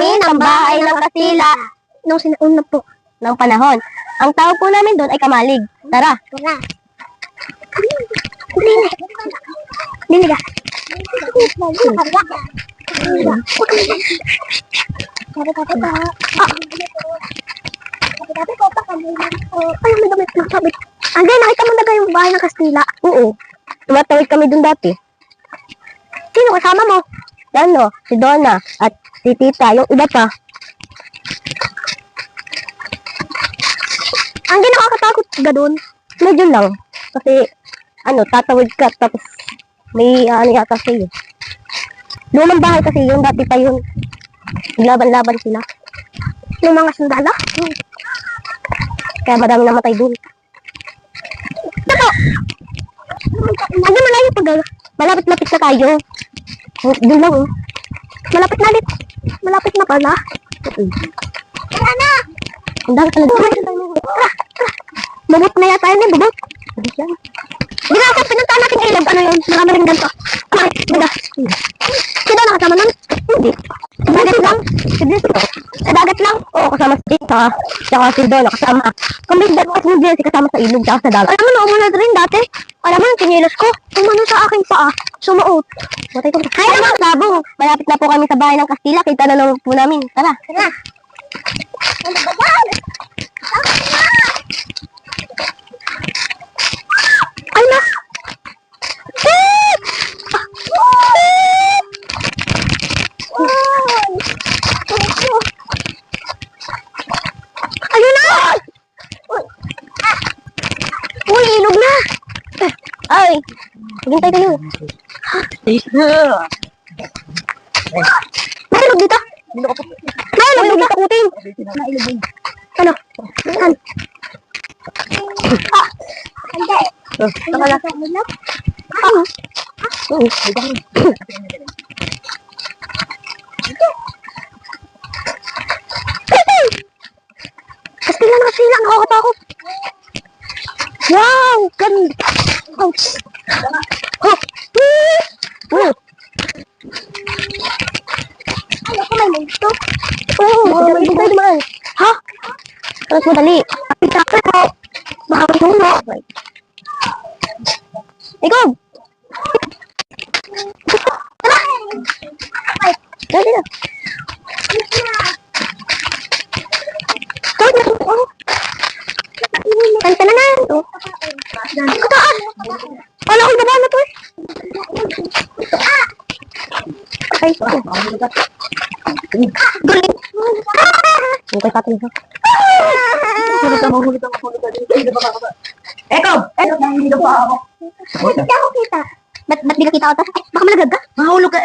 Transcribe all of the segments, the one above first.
namin ang bahay ng Kastila Nung sinauna po. ng panahon. Ang tawag po namin doon ay Kamalig. Tara. Tara. Dili. Dili ka. Ay, may damit na sabi. Andai, nakita mo na ba yung bahay ng Kastila? Oo. Tumatawid kami doon dati. Sino kasama mo? Ano, si Donna at si Tita, yung iba pa. Ang nakakatakot ka doon. Medyo lang. Kasi, ano, tatawid ka, tapos may ano yata sa'yo. Lumang bahay kasi yung dati pa yun. Laban-laban sila. Yung mga sundalo. Kaya madami namatay doon. Ano mo na yung pag Malapit-lapit na tayo. Oh, lang, oh. Malapit na dit. Malapit na pala. Tara na! Ang dami talaga. Tara! Bubot na yata yun eh, bubot. Sabi siya. Di ba kasi pinuntahan natin ilog, ano yun, marami rin ganito. Bakit? Baga. Sino nakasama nun? Hindi. Sa dagat lang? Sa dagat lang? Oo, kasama si Tita. Tsaka si Donna, kasama. Kami kasi ni Jessie kasama sa ilog, tsaka sa dagat. Alam mo, naumunod rin dati. Alam mo, yung kinilos ko, tumano sa aking paa, sumuot. Matay ko. Hay naman, sabong. Malapit na po kami sa bahay ng Kastila. Kita na naman po namin. Tara. Tara! Ano ba yan? Ay na! Beep! Ayun na! Uy! Uy, ilog na! Ay! Hintay kayo. May ilog dito! May ilog dito! Kuting. Ano? Saan? Ah! Hindi. Tama na. Ah! Oo, di ba? Kastila na kastila, nakakatakot. Wow! Ganda! Ouch! Oh! Oo. Ano ko may multo? Oo, madali tayo dumaan. Ha? Tapos madali. Kita ka ko. Baka puno. Ikaw! Ay! Dali na. Kahit na oh. Kanta na na. Oh. Kataan! Wala akong baba na to eh. Ay, Guling. yung kay Patrick. Huli ka mo, huli ka mo, huli ka Eko! Eko, nahihilo pa ako. Hindi ako kita. Ba't, ba't di ka kita otas? Ay, baka malagag ka. Mahulog ka.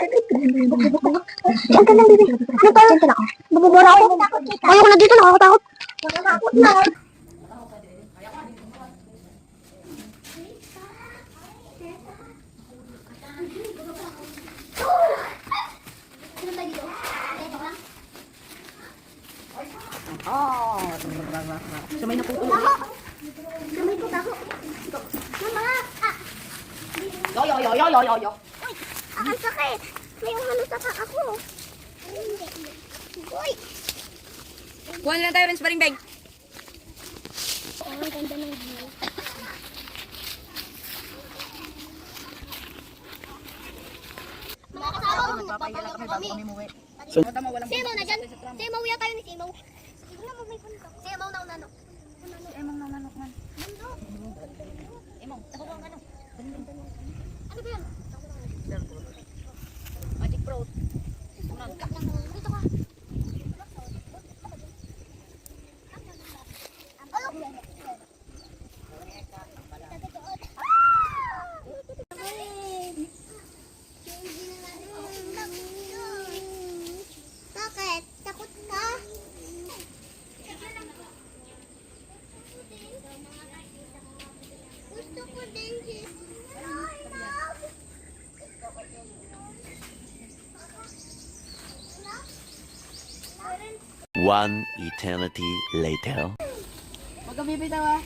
Diyan ka lang, bibi. Ano pa? Diyan ka lang. Babubura ako. Ayoko na dito, nakakatakot. Nakakatakot na. Sumay na po. Gamay ko taho. Mama! Yo, yo, yo, yo, yo, yo, yo. Ang sakit! May umano sa paa ko. Uy! Kuha na tayo rin sa paring bag. Oh, ang ganda ng view. Mga kasama ko, magpapayala kami. Tama, walang Simaw na dyan. Simaw, uya tayo ni Simaw. Simaw na unano. Emang nananok man. Emong, tahukang ano. Ano ba yan? Magic fruit. Dito ka. Bakit? Takot ka? Gusto ko din si... Ay, love! Gusto ko din One eternity later. Huwag kang bibitaw ah.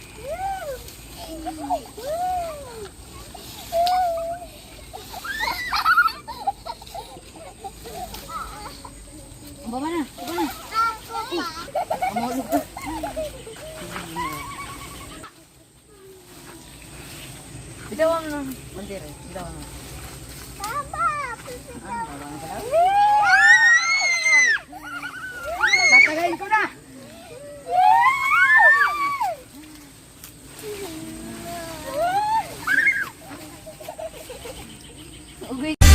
Bitaw ang bandera. Bitaw ang. Papa! Papa! Ano, Tatagayin ko na!